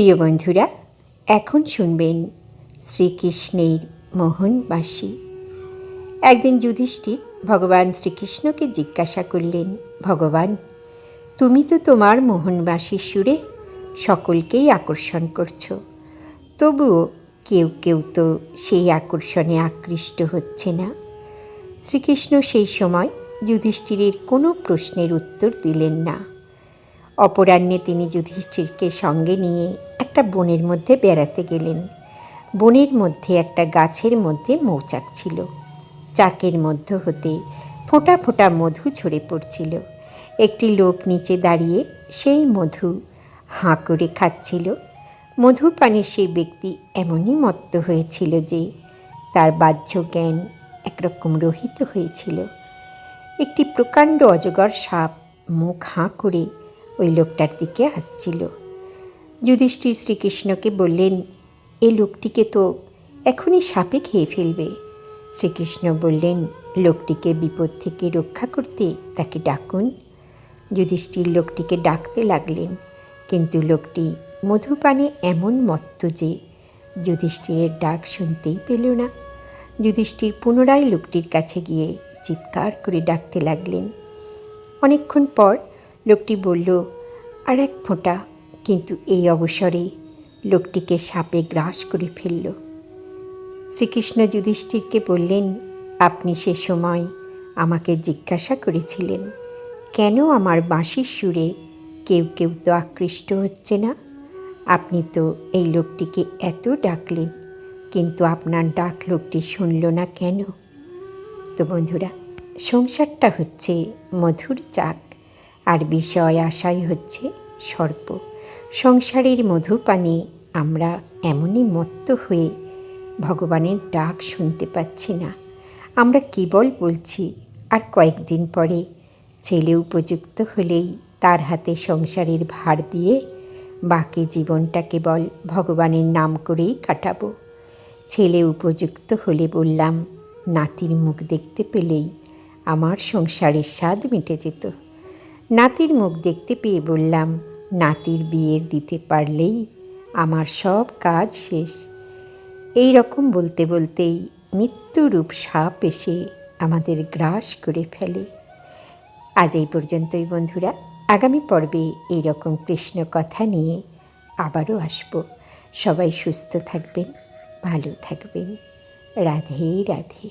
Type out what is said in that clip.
প্রিয় বন্ধুরা, এখন শুনবেন শ্রীকৃষ্ণের মোহনবাসী। একদিন যুধিষ্ঠির ভগবান শ্রীকৃষ্ণকে জিজ্ঞাসা করলেন, ভগবান, তুমি তো তোমার মোহনবাসীর সুরে সকলকেই আকর্ষণ করছ। তবুও কেউ কেউ তো সেই আকর্ষণে আকৃষ্ট হচ্ছে না। শ্রীকৃষ্ণ সেই সময় যুধিষ্ঠিরের কোনো প্রশ্নের উত্তর দিলেন না। অপরাহ্নে তিনি যুধিষ্ঠিরকে সঙ্গে নিয়ে একটা বনের মধ্যে বেড়াতে গেলেন। বনের মধ্যে একটা গাছের মধ্যে মৌচাক ছিল। চাকের মধ্য হতে ফোঁটা ফোঁটা মধু ঝরে পড়ছিল। একটি লোক নিচে দাঁড়িয়ে সেই মধু হাঁ করে খাচ্ছিল। মধু পানে সেই ব্যক্তি এমনই মত্ত হয়েছিল যে তার বাহ্য জ্ঞান একরকম রহিত হয়েছিল। একটি প্রকাণ্ড অজগর সাপ মুখ হাঁ করে ওই লোকটার দিকে আসছিল। যুধিষ্ঠির শ্রীকৃষ্ণকে বললেন, এ লোকটিকে তো এখনই সাপে খেয়ে ফেলবে। শ্রীকৃষ্ণ বললেন, লোকটিকে বিপদ থেকে রক্ষা করতে তাকে ডাকুন। যুধিষ্ঠির লোকটিকে ডাকতে লাগলেন, কিন্তু লোকটি মধুপানে এমন মত্ত যে যুধিষ্ঠিরের ডাক শুনতেই পেল না। যুধিষ্ঠির পুনরায় লোকটির কাছে গিয়ে চিৎকার করে ডাকতে লাগলেন। অনেকক্ষণ পর লোকটি বলল, আর এক ফোঁটা, কিন্তু এই অবসরে লোকটিকে সাপে গ্রাস করে ফেলল। শ্রীকৃষ্ণ যুধিষ্ঠিরকে বললেন, আপনি সে সময় আমাকে জিজ্ঞাসা করেছিলেন, কেন আমার বাঁশির সুরে কেউ কেউ তো আকৃষ্ট হচ্ছে না? আপনি তো এই লোকটিকে এত ডাকলেন, কিন্তু আপনার ডাক লোকটি শুনল না কেন? তো বন্ধুরা, সংসারটা হচ্ছে মধুর চাক আর বিষয় আশাই হচ্ছে সর্প। সংসারের মধুপানে আমরা এমনই মত্ত হয়ে ভগবানের ডাক শুনতে পাচ্ছি না। আমরা কেবল বলছি, আর কয়েকদিন পরে ছেলে উপযুক্ত হলেই তার হাতে সংসারের ভার দিয়ে বাকি জীবনটা কেবল ভগবানের নাম করেই কাটাবো। ছেলে উপযুক্ত হলে বললাম, নাতির মুখ দেখতে পেলেই আমার সংসারের স্বাদ মিটে যেত। নাতির মুখ দেখতে পেয়ে বললাম, নাতির বিয়ের দিতে পারলেই আমার সব কাজ শেষ। এই রকম বলতে বলতেই মৃত্যুরূপ সাপ এসে আমাদের গ্রাস করে ফেলে। আজ এই পর্যন্তই বন্ধুরা। আগামী পর্বে এই রকম কৃষ্ণ কথা নিয়ে আবারও আসব। সবাই সুস্থ থাকবেন, ভালো থাকবেন। রাধে রাধে।